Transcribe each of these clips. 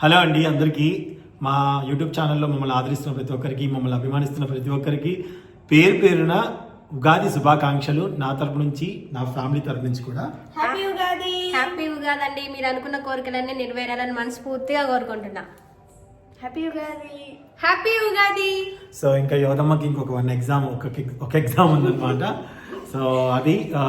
Hello అండి అందరికీ మా యూట్యూబ్ ఛానల్లో మమ్మల్ని ఆదరిస్తున్న ప్రతి ఒక్కరికి మమ్మల్ని అభిమానిస్తున్న ప్రతి ఒక్కరికి పేరు పేరున ఉగాది శుభాకాంక్షలు నా తరపు నుంచి నా ఫ్యామిలీ తరపు నుంచి కూడా. హ్యాపీ ఉగాది హ్యాపీ ఉగాది అండి. మీరు అనుకున్న కోరికలన్నీ నెరవేరాలని మనస్ఫూర్తిగా కోరుకుంటున్నా. Happy Ugadi happy Ugadi so ఇంకా యోధమ్మకి ఇంకొక వన్ ఎగ్జామ్ ఒక ఒక ఎగ్జామ్ ఉందన్నమాట. సో అది ఆ,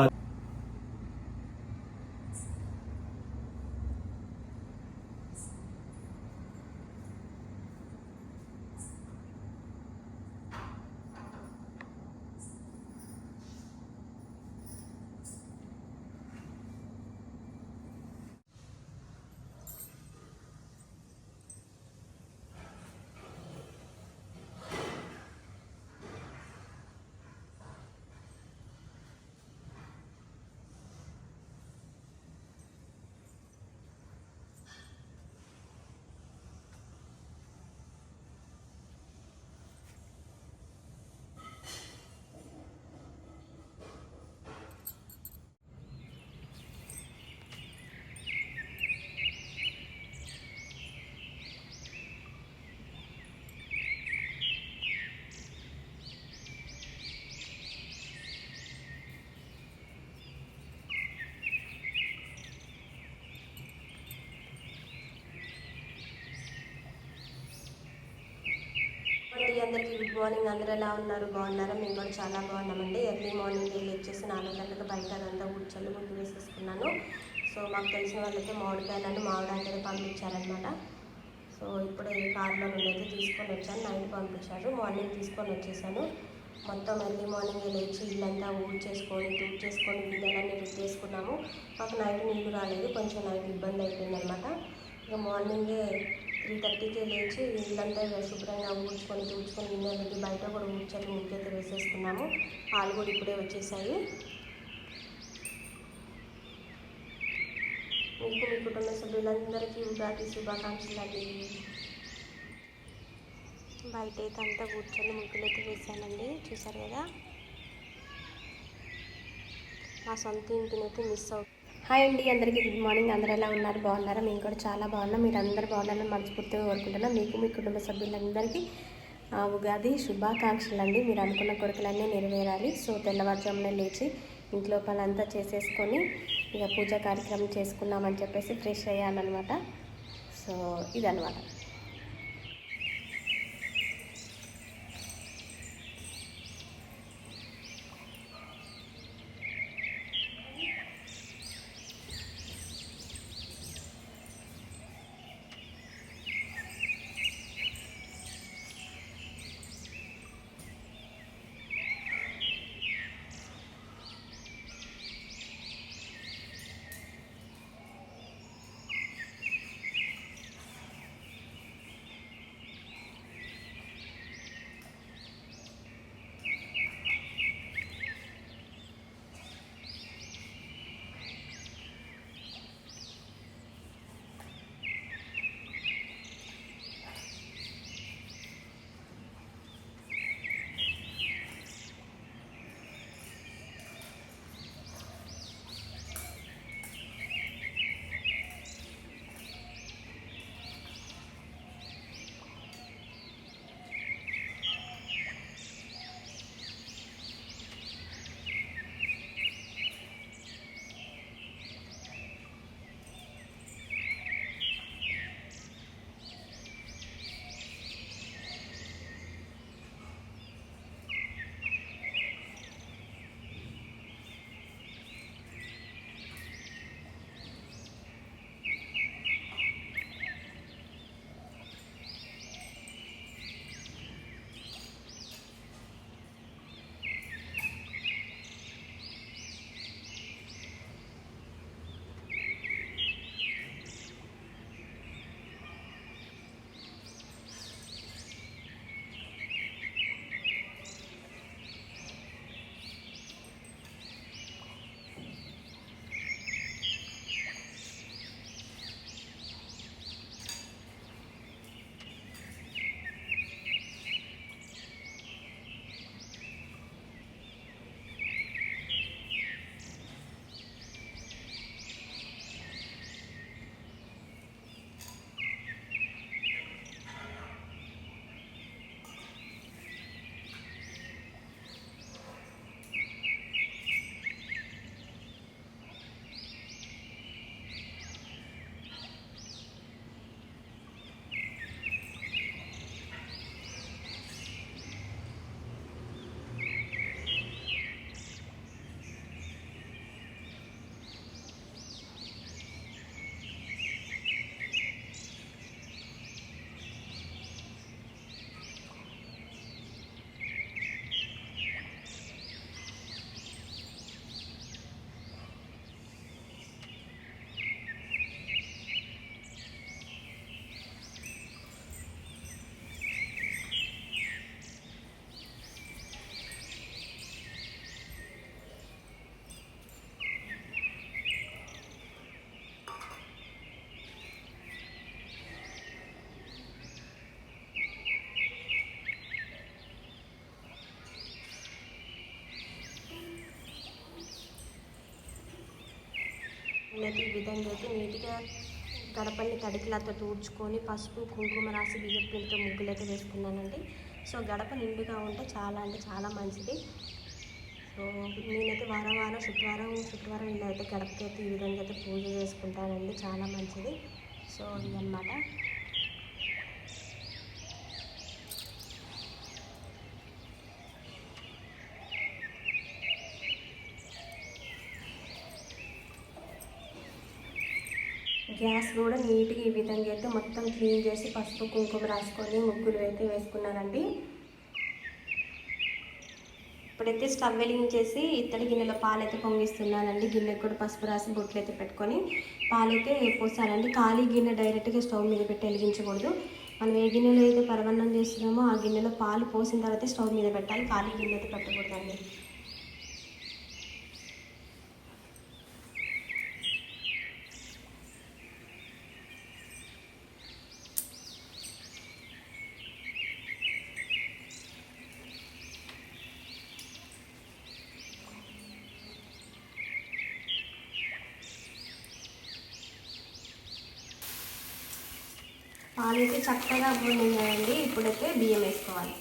అండి అందరికీ గుడ్ మార్నింగ్. అందరూ ఎలా ఉన్నారు? బాగున్నారా? మేము కూడా చాలా బాగున్నామండి. ఎర్లీ మార్నింగ్ వెళ్ళి వచ్చేసి నాలుగు గంటలకు బయట అదంతా ఊడ్చల్లి ముందు వేసేసుకున్నాను. సో మాకు తెలిసిన వాళ్ళైతే మామిడికాయలను మామిడాకైతే పంపించారనమాట సో ఇప్పుడే కార్లో నుండి అయితే తీసుకొని వచ్చాను. నైట్ పంపించారు. మార్నింగ్ తీసుకొని వచ్చేసాను. మొత్తం ఎర్లీ మార్నింగ్ లేచి ఇల్లంతా ఊడ్చేసుకొని చేసుకొని గిన్నెలన్నీ రుద్దేసుకున్నాము. మాకు నైట్ నీళ్ళు రాలేదు. కొంచెం నైట్ ఇబ్బంది అయిపోయింది అనమాట ఇక మార్నింగే త్రీ థర్టీకే లేచి ఇల్లంతా శుభ్రంగా ఊడ్చుకొని తూడ్చుకొని గిన్నెలు వెళ్ళి బయట కూడా ఊడ్చని ముగ్గైతే వేసేసుకున్నాము. పాలు కూడా ఇప్పుడే వచ్చేసాయి. మీకు మీ కుటుంబ సభ్యులందరికీ ఉగాది శుభాకాంక్షలు అండి. బయట అయితే అంతా కూర్చొని ముగ్గులైతే అయితే వేసానండి. చూసారు కదా? మా సొంత ఇంటినైతే మిస్ అవుతుంది హాయ్ అండి అందరికీ గుడ్ మార్నింగ్. అందరూ ఎలా ఉన్నారు? బాగున్నారా? మేము కూడా చాలా బాగున్నాం. మీరు అందరు బాగున్నారని మనస్ఫూర్తిగా కోరుకుంటున్నాం. మీకు మీ కుటుంబ సభ్యులందరికీ ఉగాది శుభాకాంక్షలు అండి మీరు అనుకున్న కోరికలన్నీ నెరవేరాలి. సో తెల్లవారుజామున లేచి ఇంట్లో పనంతా చేసేసుకొని ఇక పూజా కార్యక్రమం చేసుకున్నామని చెప్పేసి ఫ్రెష్ అయ్యానమాట సో ఇదనమాట అయితే ఈ విధంగా అయితే నీట్గా గడపల్ని తడికిలతో తూడ్చుకొని పసుపు కుంకుమ రాసి బియ్యం పిండితో వేసుకున్నానండి. సో గడప నిండుగా ఉంటే చాలా అంటే చాలా మంచిది. సో నేనైతే వారం వారం శుక్రవారం శుక్రవారం ఇలా అయితే గడపకి అయితే ఈ విధంగా అయితే పూజ చేసుకుంటానండి చాలా మంచిది. సో ఇదన్నమాట. గ్యాస్ కూడా నీట్గా ఈ విధంగా అయితే మొత్తం క్లీన్ చేసి పసుపు కుంకుమ రాసుకొని ముగ్గులు అయితే వేసుకున్నారండి. ఇప్పుడైతే స్టవ్ వెలిగించేసి ఇత్తడి గిన్నెలో పాలైతే పొంగిస్తున్నానండి. గిన్నె కూడా పసుపు రాసి బొట్లు అయితే పెట్టుకొని పాలైతే పోసానండి ఖాళీ గిన్నె డైరెక్ట్గా స్టవ్ మీద పెట్టి వెలిగించకూడదు. మనం ఏ గిన్నెలో అయితే పరవన్నం చేస్తున్నామో ఆ గిన్నెలో పాలు పోసిన తర్వాత స్టవ్ మీద పెట్టాలి. ఖాళీ గిన్నె అయితే పెట్టకూడదండి. పాలైతే చక్కగా పొంగినాయండి ఇప్పుడైతే బియ్యం వేసుకోవాలి.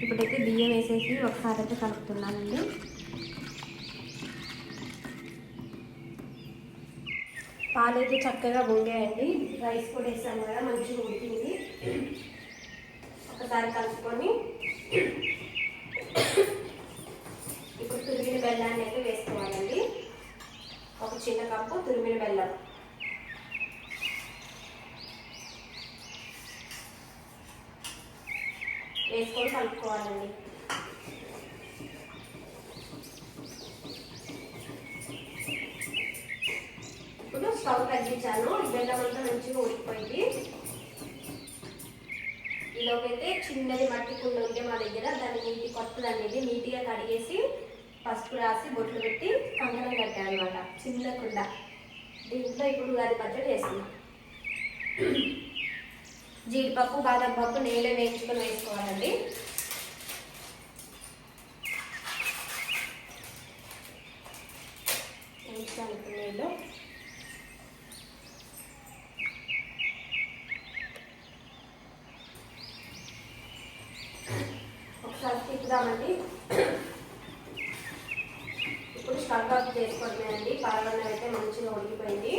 ఇప్పుడైతే బియ్యం వేసేసి ఒకసారి అయితే కలుపుతున్నానండి. పాలైతే చక్కగా పొంగాయండి రైస్ కూడా వేసాము కదా మంచిగా ఉడికింది. ఒకసారి కలుపుకొని ఇప్పుడు తురిమిన బెల్లాన్ని అయితే వేసుకోవాలండి ఒక చిన్న కప్పు తురిమిన బెల్లం వేసుకొని కలుపుకోవాలండి ఇప్పుడు స్టవ్ తగ్గించాను. బెల్లం అంతా మంచిగా ఉడికిపోయింది ఇలాగైతే చిన్నది మట్టి కుండ ఉంటే మా దగ్గర. దాన్ని నీటి కొత్తది అనేది నీట్గా కడిగేసి పసుపు రాసి బొట్లు పెట్టి కంకణం కట్టాను అనమాట చిన్న కుండ. దీంట్లో ఇప్పుడు అది పచ్చడి వేస్తున్నాం జీడిపప్పు బాదం పప్పు నేలే వేయించుకొని వేసుకోవాలండి వేయించాలి ఇప్పుడు నీళ్ళు ఒకసారి తిప్పుదామండి ఇప్పుడు స్టవ్ ఆఫ్ చేసుకోవడమేనండి పరవన్నం అయితే మంచిగా ఉడికిపోయింది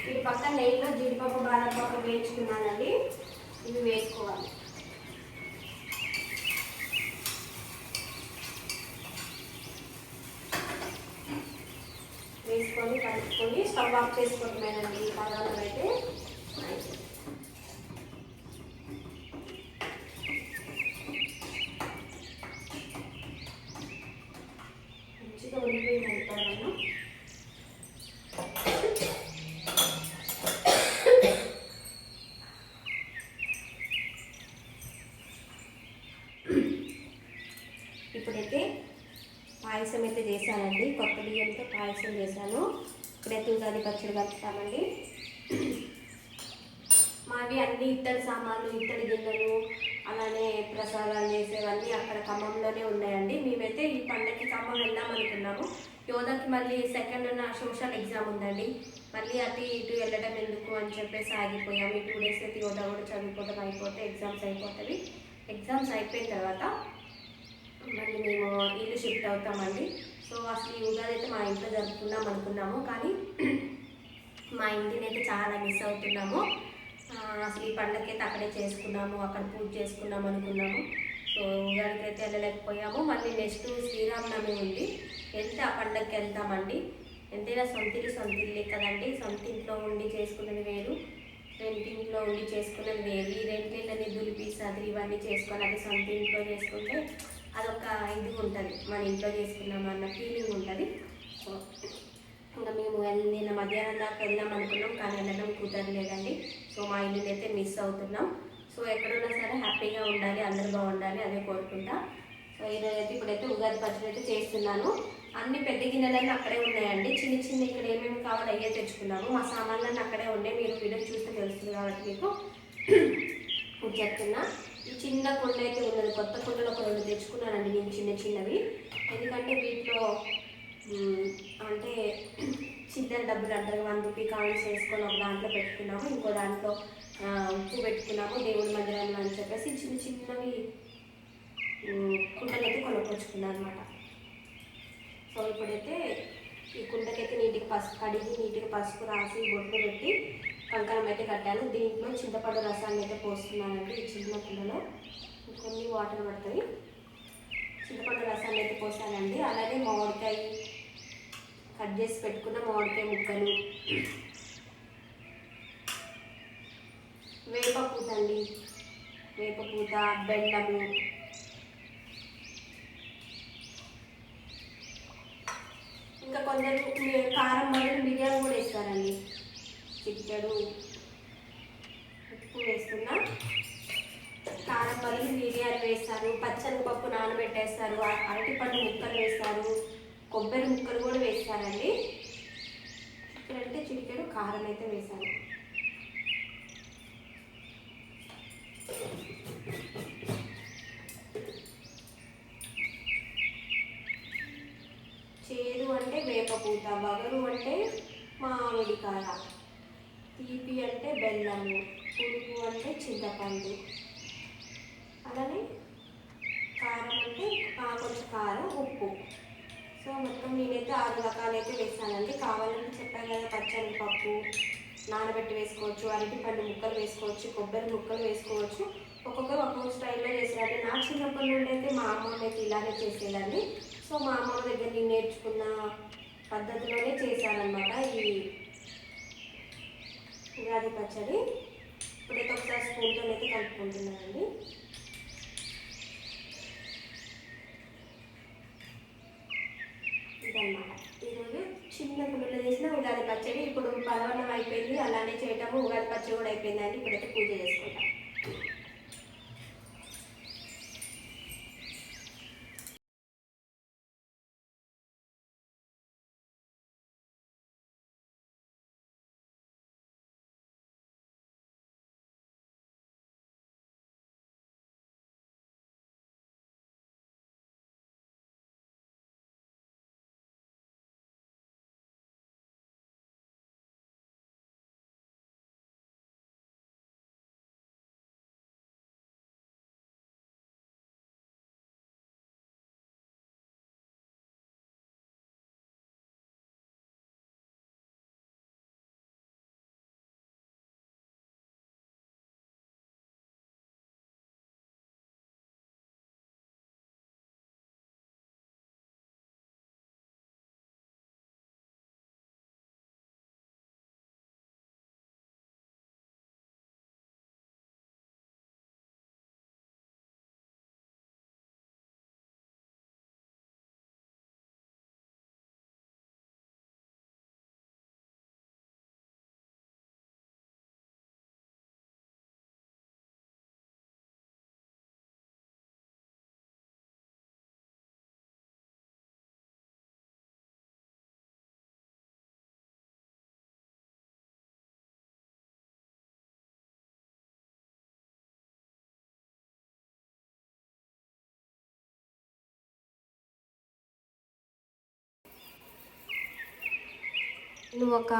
ఇది పక్కన నెయ్యిలో జీడిపప్పు బాదం పప్పు వేయించుకున్నానండి ఇవి వేసుకోవాలి వేసుకొని కలుపుకొని స్టవ్ ఆఫ్ చేసుకుంటున్నానండి ఈ పదార్థం అయితే మంచిగా ఉడిపోయింది పదార్థం ఇప్పుడైతే పాయసం అయితే చేశానండి కొత్త బియ్యంతో పాయసం చేశాను ఇప్పుడైతే ఉగాది పచ్చడి కలుపుతామండి మావి అన్ని ఇత్తడి సామాన్లు ఇత్తడి గిన్నెలు అలానే ప్రసాదాలు చేసేవన్నీ అక్కడ ఖమ్మంలోనే ఉన్నాయండి. మేమైతే ఈ పండగకి ఖమ్మం వెళ్దాం అనుకున్నాము. యోధకి మళ్ళీ సెకండ్ నా సోషల్ ఎగ్జామ్ ఉందండి. మళ్ళీ అటు ఇటు వెళ్ళడం ఎందుకు అని చెప్పేసి ఆగిపోయాము. ఈ టూ డేస్ అయితే యోధ కూడా చదువుకోవడం అయిపోతే ఎగ్జామ్స్ అయిపోతుంది ఎగ్జామ్స్ అయిపోయిన తర్వాత మళ్ళీ మేము ఇల్లు షిఫ్ట్ అవుతామండి. సో అసలు ఈ అయితే మా ఇంట్లో జరుపుకుందాం అనుకున్నాము. కానీ మా ఇంటిని అయితే చాలా మిస్ అవుతున్నాము. అసలు ఈ పండగకైతే అయితే అక్కడే చేసుకున్నాము అక్కడ పూజ చేసుకున్నాము అనుకున్నాము. సో ఉగాదికి వెళ్ళలేకపోయాము. మళ్ళీ నెక్స్ట్ శ్రీరామనవమి ఉంది. వెళ్తే ఆ పండగకి వెళ్తామండి? ఎంతైనా సొంతిల్లు సొంతిల్లే కదండి సొంత ఇంట్లో ఉండి చేసుకున్నది వేరు రెంటింట్లో ఉండి చేసుకున్నది వేరు. ఈ రెంటిళ్ళని దులిపి సదిరి ఇవన్నీ చేసుకొని అది సొంత ఇంట్లో చేసుకుంటే అదొక ఇది ఉంటుంది మన ఇంట్లో చేసుకున్నాం అన్న ఫీలింగ్ ఉంటుంది. సో ఇంకా మేము నిన్న మధ్యాహ్నం దాకా వెళ్దాం అనుకున్నాం కానీ వెళ్ళడం కుదరలేదండి. సో మా ఇల్లుని అయితే మిస్ అవుతున్నాం. సో ఎక్కడున్నా సరే హ్యాపీగా ఉండాలి అందరూ బాగుండాలి అదే కోరుకుంటా. సో ఈరోజు అయితే ఇప్పుడైతే ఉగాది పచ్చడి అయితే చేస్తున్నాను. అన్ని పెద్ద గిన్నెలన్నీ అక్కడే ఉన్నాయండి. చిన్న చిన్న ఇక్కడ ఏమేమి కావాలో అయ్యే తెచ్చుకున్నాము. మా సామాన్లన్నీ అక్కడే ఉండే మీరు వీడియో చూస్తే తెలుస్తుంది కాబట్టి మీకు ఇప్పుడు చెప్తున్నా. ఈ చిన్న కుండ అయితే ఉన్నది కొత్త కుండలు ఒక రెండు తెచ్చుకున్నానండి నేను చిన్న చిన్నవి. ఎందుకంటే వీటిలో అంటే చిల్లర డబ్బులు అంటారు వన్ రూపీ కాయిన్స్ వేసుకొని ఒక దాంట్లో పెట్టుకున్నాము ఇంకో దాంట్లో ఉప్పు పెట్టుకున్నాము దేవుడి మందిరంలో అని చెప్పేసి చిన్న చిన్నవి కుండలైతే కొనుక్కొచ్చుకున్నాను అనమాట సో ఇప్పుడైతే ఈ కుండకైతే నీటికి పసుపు కడిగి నీటికి పసుపు రాసి బొట్లు పెట్టి కంకణం అయితే కట్టాను. దీంట్లో చింతపండు రసాన్ని అయితే పోస్తున్నానండి ఈ చిన్న కుండలో. కొన్ని వాటర్ పడతాయి. చింతపండు రసాన్ని అయితే పోసానండి. అలాగే మామిడికాయ కట్ చేసి పెట్టుకున్న మామిడికాయ ముక్కలు. వేపపూత అండి. వేపపూత బెల్లము. ఇంకా కొందరు కారం బదులు బిర్యానీ కూడా వేస్తారండి. చిక్కడు ఉప్పు వేస్తున్నా. కారం బదులు బిర్యానీ వేస్తారు పచ్చని పప్పు నానబెట్టేస్తారు అరటిపండు ముక్కలు వేస్తారు. కొబ్బరి ముక్కలు కూడా వేస్తారండి ఇక్కడంటే చిటికెడు కారం అయితే వేశాను. చేదు అంటే వేపపూత వగరు అంటే మామిడికాయ తీపి అంటే బెల్లము పులుపు అంటే చింతపండు. అలానే కారం అంటే కొంచెం కారం ఉప్పు. సో మొత్తం నేనైతే ఆరు రకాలైతే వేసానండి కావాలంటే చెప్పాను కదా పచ్చని పప్పు నానబెట్టి వేసుకోవచ్చు అరటిపండు ముక్కలు వేసుకోవచ్చు కొబ్బరి ముక్కలు వేసుకోవచ్చు. ఒక్కొక్కరు ఒక్కొక్క స్టైల్లో చేసేదండి నా చిన్నప్పటి నుండి అయితే మా అమ్మ అయితే ఇలాగే చేసేదండి సో మా అమ్మ దగ్గర నేను నేర్చుకున్న పద్ధతిలోనే చేశానమాట ఈ ఉగాది పచ్చడి. ఇప్పుడైతే ఒకసారి స్పూన్తో అయితే కలుపుకుంటున్నానండి. అనమాట ఈరోజు చిన్న గుండెలో చేసిన ఉగాది పచ్చడి ఇప్పుడు పదవన్నం అయిపోయింది అలానే చేయటము ఉగాది పచ్చడి కూడా అయిపోయిందండి. ఇప్పుడైతే పూజ చేసుకుంటాం. నువ్వు ఒక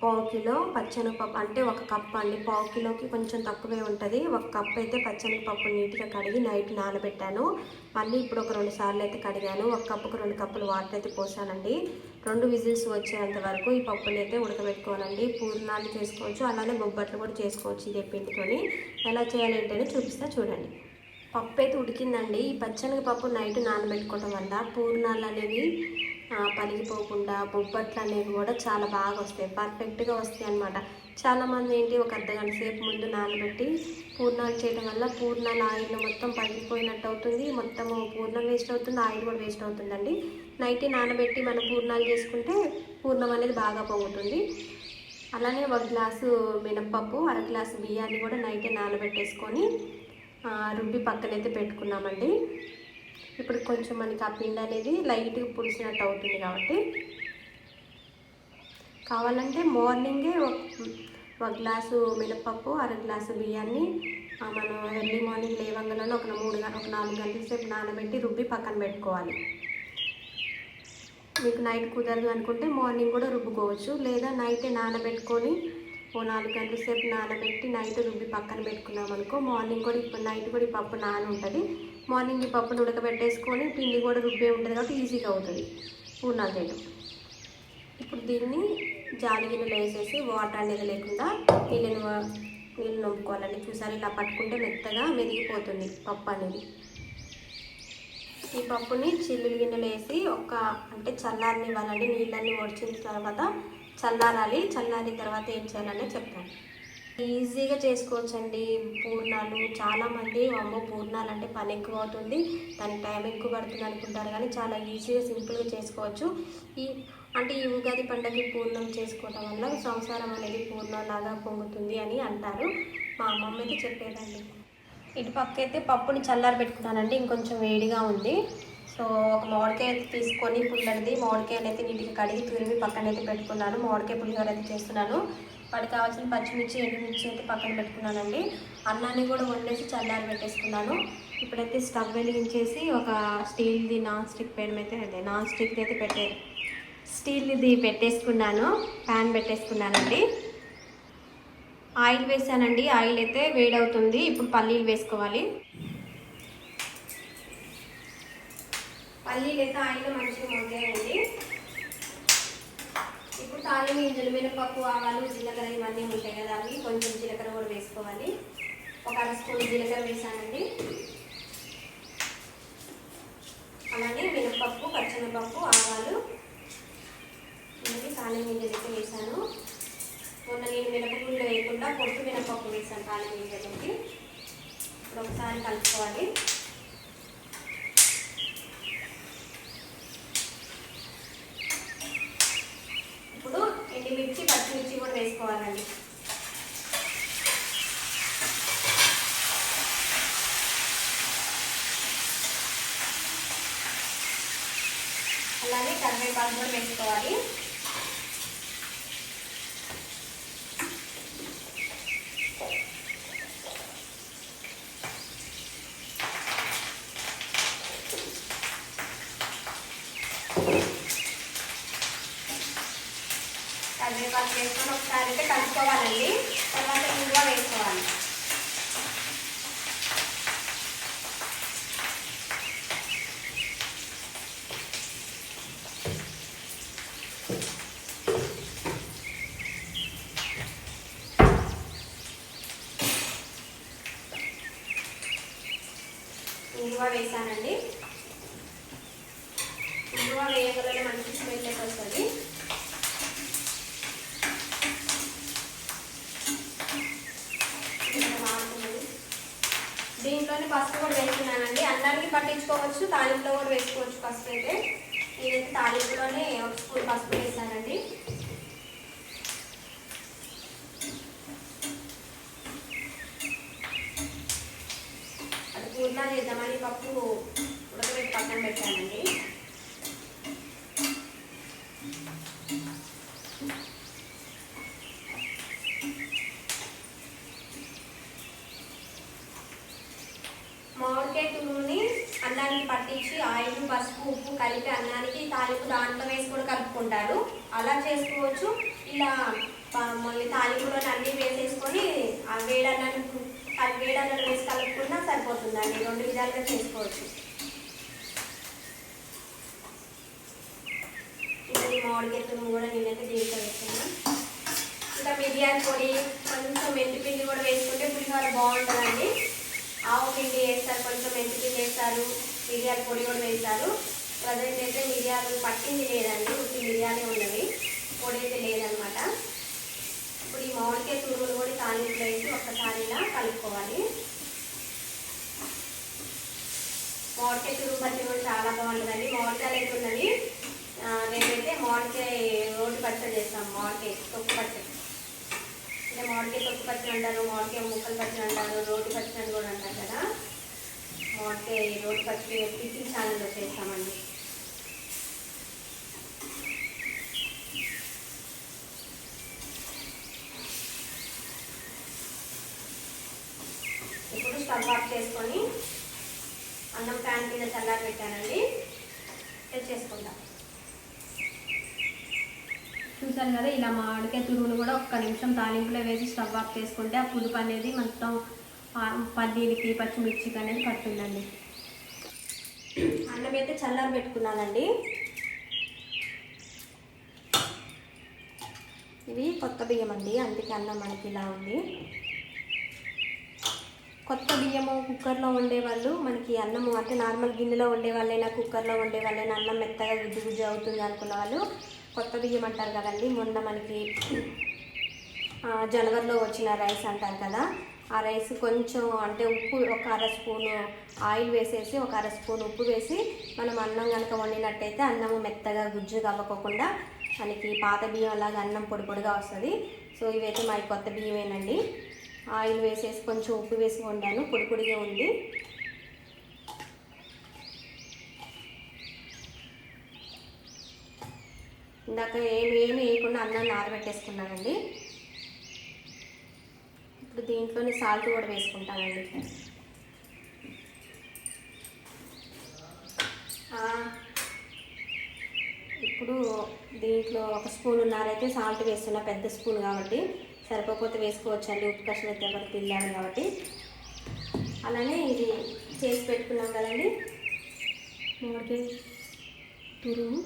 పావు కిలో పచ్చనిపప్పు అంటే ఒక కప్ అండి. పావు కిలోకి కొంచెం తక్కువే ఉంటుంది. ఒక కప్ అయితే పచ్చనిపప్పు నీట్గా కడిగి నైట్ నానబెట్టాను. మళ్ళీ ఇప్పుడు ఒక రెండు సార్లు అయితే కడిగాను. ఒక కప్పుకు రెండు కప్పులు వాటర్ అయితే పోసానండి. రెండు విజిల్స్ వచ్చేంత వరకు ఈ పప్పుని అయితే ఉడకబెట్టుకోవాలండి. పూర్ణాలు చేసుకోవచ్చు. అలానే బొబ్బట్లు కూడా చేసుకోవచ్చు ఇదే పిండితోని. ఎలా చేయాలి ఏంటని చూపిస్తా చూడండి. పప్పు అయితే ఉడికిందండి. ఈ పచ్చనగ పప్పు నైట్ నానబెట్టుకోవడం వల్ల పూర్ణాలు అనేవి పలిగిపోకుండా బొబ్బట్లు అనేవి కూడా చాలా బాగా వస్తాయి పర్ఫెక్ట్గా వస్తాయి అనమాట చాలామంది ఏంటి ఒక అర్ధ గంట సేపు ముందు నానబెట్టి పూర్ణాలు చేయడం వల్ల పూర్ణాలు ఆయిల్ మొత్తం పగిలిపోయినట్టు అవుతుంది. మొత్తం పూర్ణం వేస్ట్ అవుతుంది ఆయిల్ కూడా వేస్ట్ అవుతుందండి. నైట్ నానబెట్టి మనం పూర్ణాలు చేసుకుంటే పూర్ణం అనేది బాగా పొంగుతుంది. అలానే ఒక గ్లాసు మినప్పప్పు అర గ్లాసు బియ్యాన్ని కూడా నైటే నానబెట్టేసుకొని రుబ్బి పక్కనైతే పెట్టుకున్నామండి. ఇప్పుడు కొంచెం మనకి ఆ పిండి అనేది లైట్గా పులిసినట్టు అవుతుంది కాబట్టి. కావాలంటే మార్నింగే ఒక ఒక గ్లాసు మినపప్పు అర గ్లాసు బియ్యాన్ని మనం ఎర్లీ మార్నింగ్ లేవంగానే ఒక మూడు ఒక నాలుగు గంటల సేపు నానబెట్టి రుబ్బి పక్కన పెట్టుకోవాలి. మీకు నైట్ కుదరదు అనుకుంటే మార్నింగ్ కూడా రుబ్బుకోవచ్చు. లేదా నైటే నానబెట్టుకొని ఓ నాలుగు గంటల సేపు నానబెట్టి నైట్ రుబ్బి పక్కన పెట్టుకున్నాం అనుకో మార్నింగ్ కూడా ఇప్పుడు నైట్ కూడా ఈ పప్పు నాన ఉంటుంది మార్నింగ్ ఈ పప్పును ఉడకబెట్టేసుకొని పిండి కూడా రుబ్బే ఉంటుంది కాబట్టి ఈజీగా అవుతుంది పూర్ణాలు చేయడం ఇప్పుడు దీన్ని జాలి గిన్నెలో వేసేసి వాటర్ అనేది లేకుండా నీళ్ళని నీళ్ళు నొప్పుకోవాలండి చూసారు ఇలా పట్టుకుంటే మెత్తగా మెరిగిపోతుంది పప్పు అనేది. ఈ పప్పుని చిల్లులు గిన్నెలో వేసి ఒక అంటే చల్లారనివ్వాలండి. నీళ్ళన్నీ ఒడిచిన తర్వాత చల్లారాలి. చల్లారిన తర్వాత ఏం చేయాలనే చెప్తాను. ఈజీగా చేసుకోవచ్చండి. పూర్ణాలు చాలామంది అమ్మో పూర్ణాలు అంటే పని ఎక్కువ అవుతుంది దానికి టైం ఎక్కువ పడుతుంది అనుకుంటారు కానీ చాలా ఈజీగా సింపుల్గా చేసుకోవచ్చు. ఈ అంటే ఈ ఉగాది పండగకి పూర్ణం చేసుకోవడం వల్ల సంసారం అనేది పూర్ణంలాగా పొంగుతుంది అని అంటారు. మా అమ్మమ్మ అయితే చెప్పేదండి. ఇటు పక్క అయితే పప్పుని చల్లారి పెట్టుకున్నానండి. ఇంకొంచెం వేడిగా ఉంది. సో ఒక మామిడికాయ అయితే తీసుకొని పుల్లడిది మామిడికాయలు అయితే నీటికి కడిగి తురిమి పక్కన అయితే పెట్టుకున్నాను. మామిడికాయ పులిహోర అయితే చేస్తున్నాను. వాటికి కావాల్సిన పచ్చిమిర్చి ఎండుమిర్చి అయితే పక్కన పెట్టుకున్నానండి. అన్నాన్ని కూడా వండేసి చల్లారి పెట్టేసుకున్నాను. ఇప్పుడైతే స్టవ్ వెలిగించేసి ఒక స్టీల్ది నాన్ స్టిక్ పెన్ అయితే అదే నాన్ స్టిక్ అయితే పెట్టే స్టీల్ది పెట్టేసుకున్నాను. ప్యాన్ పెట్టేసుకున్నానండి. ఆయిల్ వేసానండి. ఆయిల్ అయితే వేడవుతుంది. ఇప్పుడు పల్లీలు వేసుకోవాలి. పల్లీలు అయితే ఆయిల్ మంచిగా మగ్గాయండి. ఇప్పుడు గింజలు మినపప్పు ఆవాలు జీలకర్ర ఇవన్నీ ఉంటాయి కదా అవి. కొంచెం జీలకర్ర కూడా వేసుకోవాలి. ఒక అర స్పూన్ జీలకర్ర వేసానండి. అలాగే మినపప్పు పచ్చిమిరపప్పు ఆవాలు. ఇవన్నీ తాలింపు అయితే వేసాను. మొన్న నేను మినపగుళ్ళు వేయకుండా పొట్టు మినపప్పు వేసాను తాలింపు గింజలకి ఇప్పుడు ఒకసారి కలుపుకోవాలి ఇప్పుడు ఎండుమిర్చి పచ్చిమిర్చి కూడా వేసుకోవాలండి. అలాగే కరివేపాకు కూడా వేసుకోవాలి కరివేపాకు వేసుకొని ఒకసారి అయితే కలుపుకోవాలండి తర్వాత ఇంగువ వేసుకోవాలి ఇంగువ వేసానండి ఇంగువ వేయగలలో మంచి స్మెల్ అయితే వస్తుంది ఇక్కడ బాగుంటుంది. దీంట్లోనే పసుపు కూడా వేసుకున్నానండి అన్నానికి పట్టించుకోవచ్చు తాలింపులో కూడా ఫస్ట్ అయితే నేనైతే తాలింపులోనే ఒక స్పూన్ పసుపు వేసానండి అది పూర్ణ చేద్దామని పప్పు ఉడకబెట్టి పక్కన పెట్టానండి మామిడికాయ తురుముని అన్నానికి పట్టించి ఆయిల్ పసుపు ఉప్పు కలిపి అన్నానికి తాలింపు దాంట్లో వేసి కూడా కలుపుకుంటారు అలా చేసుకోవచ్చు ఇలా ప- మళ్ళీ తాలింపులోని అన్నీ వేసేసుకొని ఆ వేడన్నాన్ని అది వేడన్నం వేసి కలుపుకున్నా సరిపోతుందండి రెండు విధాలుగా చేసుకోవచ్చు. ఇంకా ఈ మామిడికాయ కూడా నేనైతే దీంట్లో వేస్తున్నాను ఇంకా మిరియాల పొడి కొంచెం మెంతి పిండి కూడా వేసుకుంటే పులిహోర బాగుంటుందండి. ఆవు పిండి వేస్తారు కొంచెం మెంతి పిండి వేస్తారు మిరియాల పొడి కూడా వేస్తారు. ప్రజెంట్ అయితే మిరియాలు పట్టింది లేదండి ఉట్టి మిరియాలే ఉన్నవి. పొడి అయితే లేదనమాట. మామిడికాయ తురుములు కూడా తాలింపులో వేసి ఒక్కసారి ఇలా కలుపుకోవాలి. మామిడికాయ తురుము పచ్చడి కూడా చాలా బాగుంటుందండి. మామిడికాయలు అయితే ఉన్నవి నేనైతే మామిడికాయ రోడ్డు పచ్చడి చేస్తాం మామిడికాయ తొక్కు పచ్చడి. అంటే మామిడికాయ తొక్కు పచ్చడి అంటారు మామిడికాయ ముక్కలు పచ్చడి అంటారు రోడ్డు పచ్చడి కూడా అంటారు కదా. మామిడికాయ రోడ్డు పచ్చడి పిచ్చి ఛానల్లో చేస్తామండి. ఆఫ్ చేసుకొని అన్నం ప్యాన్ కింద చల్లారి పెట్టానండి. తెచ్చేసుకుంటాం చూసారు కదా ఇలా మామిడికాయ తురుగును కూడా ఒక్క నిమిషం తాలింపులో వేసి స్టవ్ ఆఫ్ చేసుకుంటే ఆ పులుపు అనేది మొత్తం పల్లీలకి పచ్చిమిర్చికి అనేది పట్టుందండి. అన్నం అయితే చల్లారి పెట్టుకున్నానండి. ఇవి కొత్త బియ్యం అండి అందుకే అన్నం మనకి ఇలా ఉంది. కొత్త బియ్యము కుక్కర్లో వండే వాళ్ళు మనకి అన్నము అంటే నార్మల్ గిన్నెలో వండేవాళ్ళైనా కుక్కర్లో వండేవాళ్ళైనా అన్నం మెత్తగా గుజ్జు గుజ్జు అవుతుంది అనుకున్న వాళ్ళు కొత్త బియ్యం అంటారు కదండి. మొన్న మనకి జనవరిలో వచ్చిన రైస్ అంటారు కదా. ఆ రైస్ కొంచెం అంటే ఉప్పు ఒక అర స్పూను ఆయిల్ వేసేసి ఒక అర స్పూన్ ఉప్పు వేసి మనం అన్నం కనుక వండినట్టయితే అన్నము మెత్తగా గుజ్జు కవ్వకోకుండా మనకి పాత బియ్యం అలాగే అన్నం పొడి పొడిగా వస్తుంది. సో ఇవైతే మా కొత్త బియ్యమేనండి. ఆయిల్ వేసేసి కొంచెం ఉప్పు వేసి వండాను పొడి పొడిగా ఉంది. ఇందాక ఏమి ఏమి వేయకుండా అన్నాన్ని ఆరబెట్టేసుకున్నానండి. ఇప్పుడు దీంట్లోనే సాల్ట్ కూడా వేసుకుంటానండి. ఇప్పుడు దీంట్లో ఒక స్పూన్ ఉన్నారైతే సాల్ట్ వేస్తున్నా పెద్ద స్పూన్ కాబట్టి. సరిపోతే వేసుకోవచ్చు అండి ఉప్పు కష్టం అయితే ఎవరు పిల్లాడు కాబట్టి. అలానే ఇది చేసి పెట్టుకున్నాం కదండి. మామిడికాయ తురుము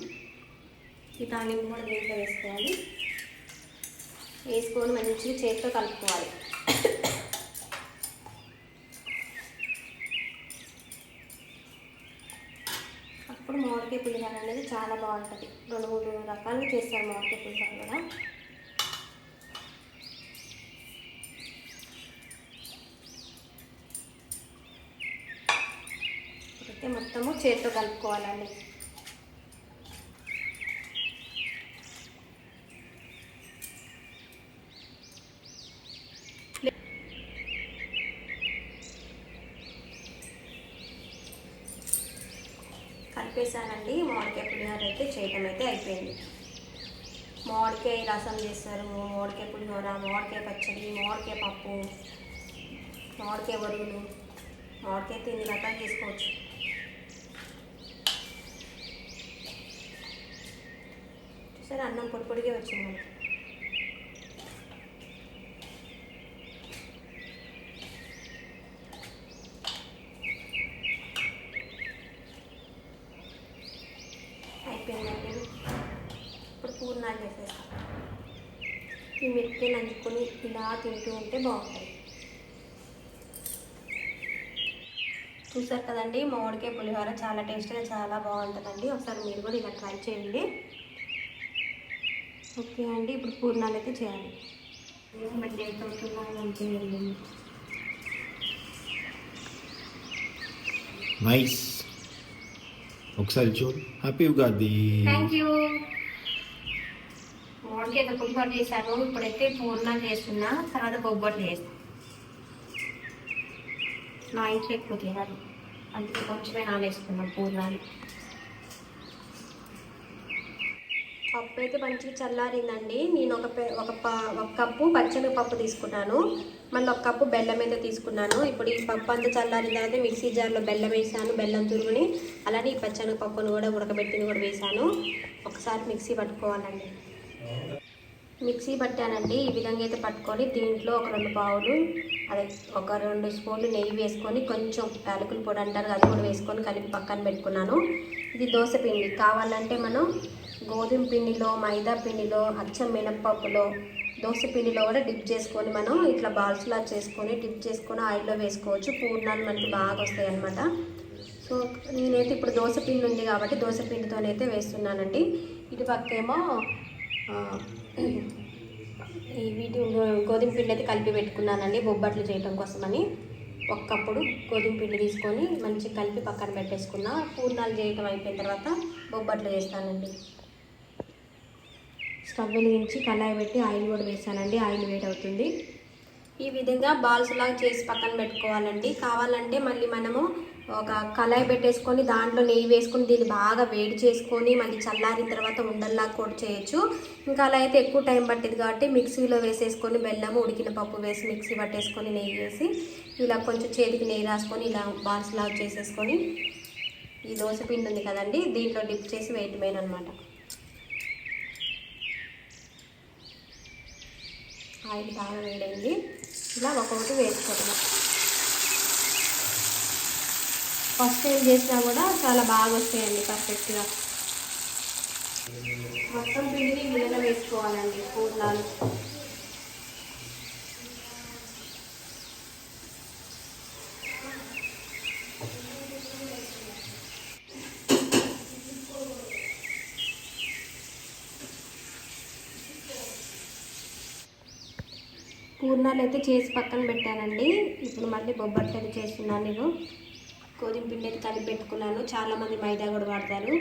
ఈ తాలింపు కూడా దీంట్లో వేసుకోవాలి. వేసుకొని మంచిగా చేతితో కలుపుకోవాలి. అప్పుడు మామిడికాయ పులిహార అనేది చాలా బాగుంటుంది. రెండు మూడు రకాలు చేస్తారు మామిడికాయ పులిహార కూడా అయితే మొత్తము చేతితో కలుపుకోవాలండి. కలిపేశానండి. మామిడికాయ పులిహోర అయితే చేయటం అయితే అయిపోయింది. మామిడికాయ రసం చేస్తారు? మామిడికాయ పులిహోర మామిడికాయ పచ్చడి మామిడికాయ పప్పు మామిడికాయ వరుగులు మామిడికాయ తిని రకాలు చేసుకోవచ్చు. సరే అన్నం పొడి పొడిగా వచ్చింది. మనకి అయిపోయిందండి ఇప్పుడు పూర్ణాలు చేసేస్తాం ఈ మిరపకాయలు నంచుకొని ఇలా తింటూ ఉంటే బాగుంటుంది. చూసారు కదండి మామిడికాయ పులిహోర చాలా టేస్ట్గా చాలా బాగుంటుందండి. ఒకసారి మీరు కూడా ఇలా ట్రై చేయండి. ఓకే అండి ఇప్పుడు పూర్ణాలు అయితే చేయాలి. మళ్ళీ అవుతున్నాయి నైస్. ఒకసారి చూడు. హ్యాపీ ఉగాది. Thank you. మామిడికాయ పులిహోర చేశాను ఇప్పుడైతే పూర్ణాలు చేస్తున్నా తర్వాత బొబ్బట్లు చేస్తాను నా ఇంట్లో ఎక్కువ తినాలి. అందుకే కొంచెమే నానేసుకున్నాం పూర్ణాలు. పప్పు అయితే మంచిగా చల్లారిందండి. నేను ఒక ఒక ప- ఒక కప్పు పచ్చనిపప్పు తీసుకున్నాను. మళ్ళీ ఒక కప్పు బెల్లం అయితే తీసుకున్నాను. ఇప్పుడు ఈ పప్పు అంతా చల్లారిన తర్వాత మిక్సీ జార్లో బెల్లం వేసాను. బెల్లం తురుగుని అలానే ఈ పచ్చనిపప్పును కూడా ఉడకబెట్టిని కూడా వేసాను. ఒకసారి మిక్సీ పట్టుకోవాలండి. మిక్సీ పట్టానండి. ఈ విధంగా అయితే పట్టుకొని దీంట్లో ఒక రెండు పావులు అదే ఒక రెండు స్పూన్లు నెయ్యి వేసుకొని కొంచెం యాలకుల పొడి అంటారు అది కూడా వేసుకొని కలిపి పక్కన పెట్టుకున్నాను. ఇది దోశ పిండి. కావాలంటే మనం గోధుమ పిండిలో మైదా పిండిలో అచ్చం మినప్పప్పులో దోశ పిండిలో కూడా డిప్ చేసుకొని మనం ఇట్లా బాల్స్లా చేసుకొని డిప్ చేసుకొని ఆయిల్లో వేసుకోవచ్చు. పూర్ణాలు మనకి బాగా వస్తాయి అనమాట సో నేనైతే ఇప్పుడు దోశ పిండి ఉంది కాబట్టి దోశ పిండితోనైతే వేస్తున్నానండి. ఇటు పక్కేమో ఈ వీటి గోధుమ పిండి అయితే కలిపి పెట్టుకున్నానండి బొబ్బట్లు చేయడం కోసమని. ఒక్కప్పుడు గోధుమ పిండి తీసుకొని మంచిగా కలిపి పక్కన పెట్టేసుకున్నా. పూర్ణాలు చేయటం అయిపోయిన తర్వాత బొబ్బట్లు చేస్తానండి. స్టవ్ వెలిగించి కళాయి పెట్టి ఆయిల్ కూడా వేసానండి. ఆయిల్ వేడి అవుతుంది. ఈ విధంగా బాల్స్ లాగా చేసి పక్కన పెట్టుకోవాలండి. కావాలంటే మళ్ళీ మనము ఒక కళాయి పెట్టేసుకొని దాంట్లో నెయ్యి వేసుకొని దీన్ని బాగా వేడి చేసుకొని మళ్ళీ చల్లారిన తర్వాత ఉండల్లాగా కూడా చేయొచ్చు. ఇంకా అలా అయితే ఎక్కువ టైం పట్టింది కాబట్టి మిక్సీలో వేసేసుకొని బెల్లం ఉడికిన పప్పు వేసి మిక్సీ పట్టేసుకొని నెయ్యి వేసి ఇలా కొంచెం చేతికి నెయ్యి రాసుకొని ఇలా బాల్స్ లాగా చేసేసుకొని ఈ దోశ పిండి ఉంది కదండి దీంట్లో డిప్ చేసి వేయటమేనమాట ఆయిల్ బాగా వేడైంది. ఇలా ఒక్కొక్కటి వేసుకోవడం ఫస్ట్ టైం చేసినా కూడా చాలా బాగా వస్తాయండి పర్ఫెక్ట్గా. మొత్తం పిండిని నీళ్ళలో వేసుకోవాలండి. పూర్ణాలు. పూర్ణాలు అయితే చేసి పక్కన పెట్టానండి. ఇప్పుడు మళ్ళీ బొబ్బట్లు చేస్తున్నాను నేను. గోధుమ పిండి అయితే కలిపి పెట్టుకున్నాను. చాలామంది మైదా కూడా వాడతారు.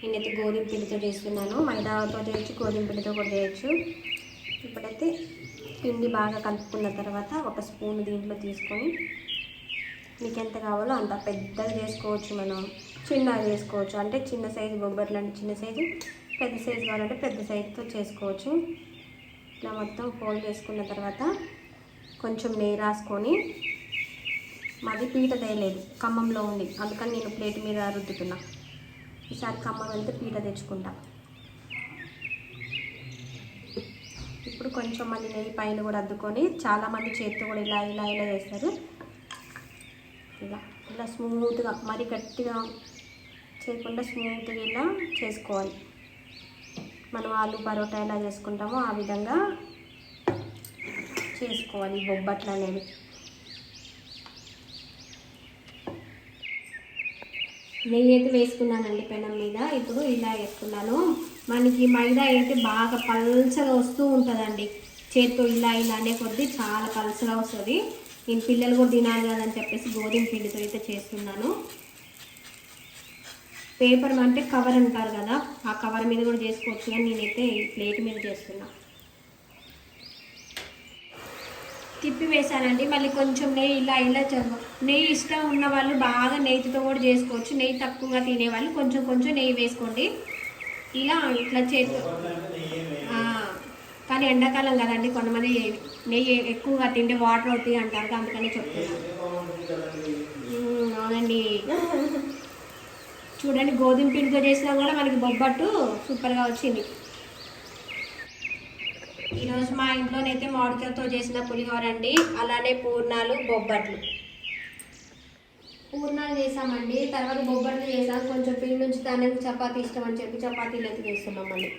నేనైతే గోధుమ పిండితో చేస్తున్నాను. మైదాతో చేయొచ్చు గోధుమ పిండితో కూడా చేయొచ్చు. ఇప్పుడైతే పిండి బాగా కలుపుకున్న తర్వాత ఒక స్పూన్ దీంట్లో తీసుకొని మీకు ఎంత కావాలో అంత పెద్దగా చేసుకోవచ్చు మనం. చిన్నగా చేసుకోవచ్చు. అంటే చిన్న సైజు బొబ్బట్లు అంటే చిన్న సైజు పెద్ద సైజు కావాలంటే పెద్ద సైజుతో చేసుకోవచ్చు. ఇట్లా మొత్తం ఫోల్డ్ చేసుకున్న తర్వాత కొంచెం నెయ్యి రాసుకొని మాది పీట తేయలేదు ఖమ్మంలో ఉంది. అందుకని నేను ప్లేట్ మీద రుద్దుతున్నా. ఈసారి ఖమ్మం వెళ్తే పీట తెచ్చుకుంటా. ఇప్పుడు కొంచెం మళ్ళీ నెయ్యి పైన కూడా అద్దుకొని చాలామంది చేతితో కూడా ఇలా ఇలా ఇలా చేస్తారు. ఇలా ఇలా స్మూత్గా మరి గట్టిగా చేయకుండా స్మూత్గా ఇలా చేసుకోవాలి. మనం ఆలు పరోటా ఎలా చేసుకుంటామో ఆ విధంగా చేసుకోవాలి బొబ్బట్లు అనేవి. నెయ్యి అయితే వేసుకున్నానండి పెనం మీద. ఇప్పుడు ఇలా వేసుకున్నాను. మనకి మైదా అయితే బాగా పల్చగా వస్తూ ఉంటుందండి. చేతితో ఇలా ఇలా అనే కొద్దీ చాలా పల్చగా వస్తుంది. నేను పిల్లలు కూడా తినాలి కదని చెప్పేసి గోధుమ పిండితో అయితే చేస్తున్నాను. పేపర్ అంటే కవర్ అంటారు కదా ఆ కవర్ మీద కూడా చేసుకోవచ్చు కానీ నేనైతే ఈ ప్లేట్ మీద చేస్తున్నాను తిప్పి వేసానండి మళ్ళీ కొంచెం నెయ్యి ఇలా ఇలా చదువు. నెయ్యి ఇష్టం ఉన్న వాళ్ళు బాగా నెయ్యితో కూడా చేసుకోవచ్చు. నెయ్యి తక్కువగా తినేవాళ్ళు కొంచెం కొంచెం నెయ్యి వేసుకోండి. ఇలా ఇట్లా చేతి కానీ ఎండాకాలం కదండి కొంతమంది నెయ్యి ఎక్కువగా తింటే వాటర్ అవుతాయి అంటారు. అందుకని చెప్తున్నా మ్మ్, అవునండి. చూడండి గోధుమ పిండితో చేసినా కూడా మనకి బొబ్బట్టు సూపర్గా వచ్చింది. ఈరోజు మా ఇంట్లోనైతే మామిడికాయతో చేసిన పులిహోర అండి అలానే పూర్ణాలు బొబ్బట్లు. పూర్ణాలు చేసామండి తర్వాత బొబ్బట్లు చేసాం. కొంచెం పిండి నుంచి తనకి చపాతీ ఇష్టం అని చెప్పి చపాతీలు అయితే చేస్తున్నాం మళ్ళీ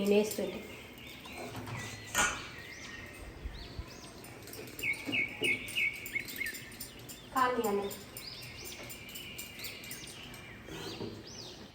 నేను వేస్తుంటే కానీ అన్నది